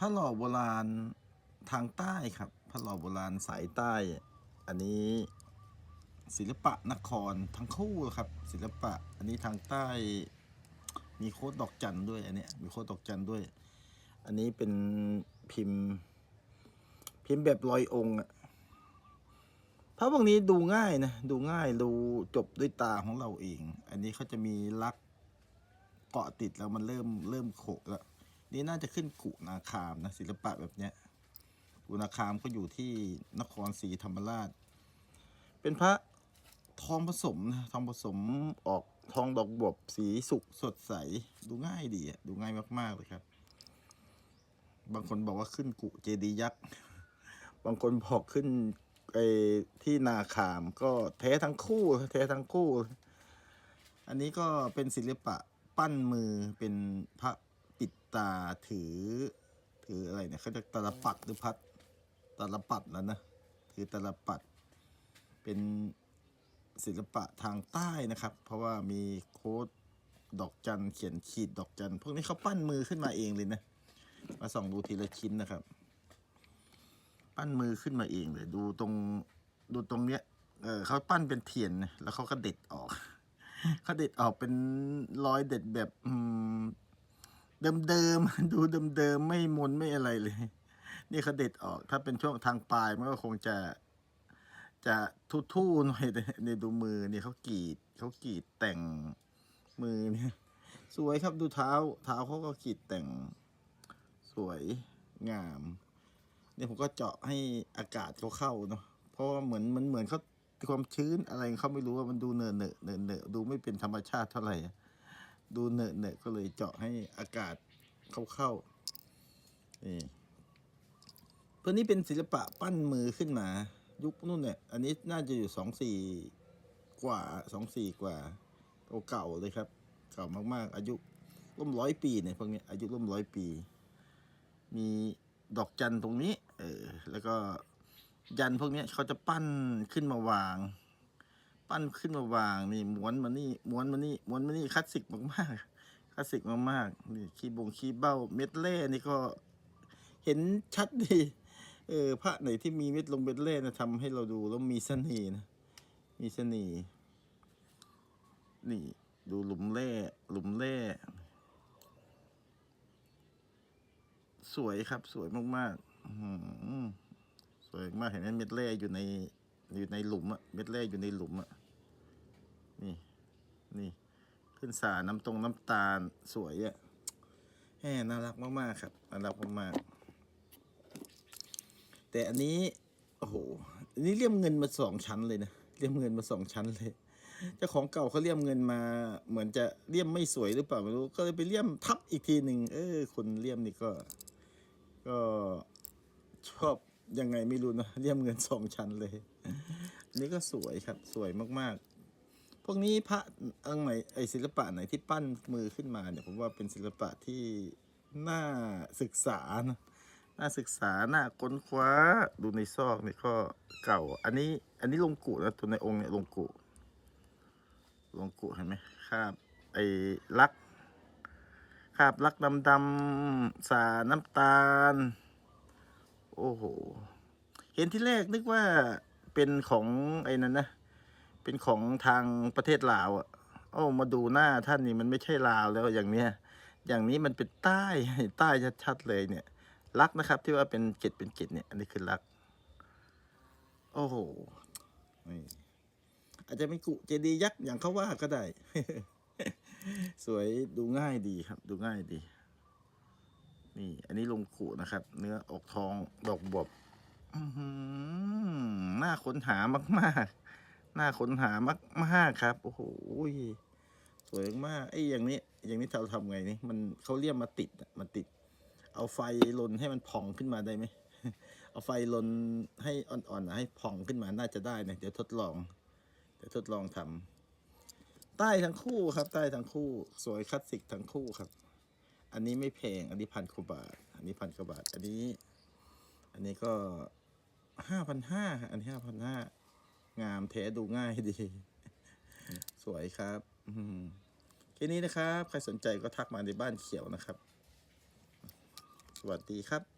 พระหล่อโบราณทางใต้ครับ พระหล่อโบราณสายใต้ อันนี้ศิลปะนครทั้งคู่ครับ ศิลปะ อันนี้ทางใต้ มีโคดดอกจันด้วยอันนี้มีโคดดอกจันด้วย อันนี้เป็นพิมพ์ พิมพ์แบบลอยองค์อะพระพวกนี้ดูง่ายนะดูง่ายดูจบด้วยตาของเราเอง อันนี้เขาจะมีลักษณ์เกาะติดแล้วมันเริ่มเริ่มโขกแล้ว นี่น่าจะขึ้นกุนาคามนะศิลปะแบบเนี้ยกุนาคามก็อยู่ที่นครศรีธรรมราช เป็นพระทองผสมนะทองผสมออกทองดอกบวบสีสุกสดใสดูง่ายดีอะดูง่ายมากๆเลยครับ บางคนบอกว่าขึ้นกุเจดียักษ์บางคนบอกขึ้นไอ้ที่นาคามก็แท้ทั้งคู่แท้ทั้งคู่ อันนี้ก็เป็นศิลปะปั้นมือเป็นพระ ปิดตาถือ ถืออะไรเนี่ยเขาจะตาลปัดหรือพัดตาลปัดแล้วนะถือตาลปัด เป็นศิลปะทางใต้นะครับ เพราะว่ามีโค้ดดอกจันเขียนขีดดอกจันพวกนี้เขาปั้นมือขึ้นมาเองเลยนะมาส่องดูทีละชิ้นนะครับ ปั้นมือขึ้นมาเองเลย ดูตรงดูตรงเนี้ยเออเขาปั้นเป็นเทียนนะแล้วเขาก็เด็ดออกเขาเด็ดออกเป็นรอยเด็ดแบบอืม เดิมๆดูเดิมๆไม่มนไม่อะไรเลย นี่เขาเด็ดออก ถ้าเป็นช่วงทางปลายมันก็คงจะ จะทู่ๆหน่อยในดูมือนี่เขากรีดเขากรีดแต่งมือเนี่ยสวยครับดูเท้า เท้าเขาก็กรีดแต่งสวยงามเนี่ยผมก็เจาะให้อากาศเขาเข้าเนาะเพราะว่าเหมือนมันเหมือนเขาความชื้นอะไรเขาไม่รู้ว่ามันดูเนอะเนอะเนอะเนอะดูไม่เป็นธรรมชาติเท่าไหร่ ดูเนอะเนอะก็เลยเจาะให้อากาศเข้าเข้านี่ตัวนี้เป็นศิลปะปั้นมือขึ้นมา ยุคนู่นเนี่ย อันนี้น่าจะอยู่สองสี่กว่าสองสี่กว่าเก่าเลยครับ เก่ามากๆ อายุร่วมร้อยปีเนี่ยพวกนี้อายุร่วมร้อยปี มีดอกจันตรงนี้ เออ แล้วก็ยันพวกนี้เขาจะปั้นขึ้นมาวาง ปั้นขึ้นมาวางนี่ม้วนมานี่ม้วนมานี่ม้วนมานี่คลาสสิกมากๆคลาสสิกมากๆนี่คีย์บงคีย์เบ้าเม็ดเล่นี่ก็เห็นชัดดีเออพระไหนที่มีเม็ดลงเม็ดเล่นะทำให้เราดูแล้วมีเสน่ห์นะมีเสน่ห์นี่ ดูหลุมเล่หลุมเล่สวยครับสวยมากๆสวยมากเห็นไหมเม็ดเล่อยู่ใน อยู่ในหลุมอะเม็ดเล่อยู่ในหลุมอะนี่นี่ ขึ้นสาน้ำตรงน้ำตาลสวยอะแหมน่ารักมากๆครับน่ารักมากๆแต่อันนี้โอ้โหอันนี้เลี่ยมเงินมาสองชั้นเลยนะเลี่ยมเงินมาสองชั้นเลยเจ้าของเก่าเขาเลี่ยมเงินมา เหมือนจะเลี่ยมไม่สวยหรือเปล่าไม่รู้ก็เลยไปเลี่ยมทับอีกทีหนึ่งเออคนเลี่ยมนี่ก็ ก็ชอบ ยังไงไม่รู้นะเลี่ยมเงินสองชั้นเลยนนี้ก็สวยครับ สวยมากๆ พวกนี้พระอันไหนไอศิลปะไหนที่ปั้นมือขึ้นมาเนี่ยผมว่าเป็นศิลปะที่น่าศึกษานะน่าศึกษาน่าค้นคว้าดูในซอกนี่ก็เก่า อันนี้ อันนี้ลงกุนะตัวในองค์เนี่ยลงกุลงกุเห็นไหมครับไอ้ลักคราบลักดำดำๆสาน้ำตาล โอ้โห เห็นที่แรกนึกว่าเป็นของไอ้นั่นนะ เป็นของทางประเทศลาวอะโอ้มาดูหน้าท่านนี่มันไม่ใช่ลาวแล้วอย่างเนี้ย อย่างนี้มันเป็นใต้ใต้ชัดๆเลยเนี่ยลักนะครับ ที่ว่าเป็นเกล็ดเป็นเกล็ดเนี่ย อันนี้คือลัก โอ้โหนี่อาจจะเป็นกุเจดียักษ์อย่างเขาว่าก็ได้ สวยดูง่ายดีครับ ดูง่ายดี นี่ อันนี้ลงกุนะครับ เนื้อออกทองดอกบวบหน่าค้นหามากๆน่าค้นหามากๆครับ โอ้โหสวยมากไอ้อย่างนี้ อย่างนี้เราทำไงนี่มันเขาเรียกมาติดมันติด เอาไฟลนให้มันผ่องขึ้นมาได้ไหมเอาไฟลนให้อ่อนๆให้ผ่องขึ้นมาน่าจะได้นะเดี๋ยวทดลองเดี๋ยวทดลองทำใต้ทั้งคู่ครับ ใต้ทั้งคู่ สวยคลาสสิกทั้งคู่ครับ อันนี้ไม่แพง อันนี้พันกว่าบาท อันนี้พันกว่าบาท อันนี้ อันนี้ก็ห้าพันห้าอันนี้ห้าพันห้างามแท้ดูง่ายดี สวยครับ อืมแค่นี้นะครับ ใครสนใจก็ทักมาในบ้านเขียวนะครับ สวัสดีครับ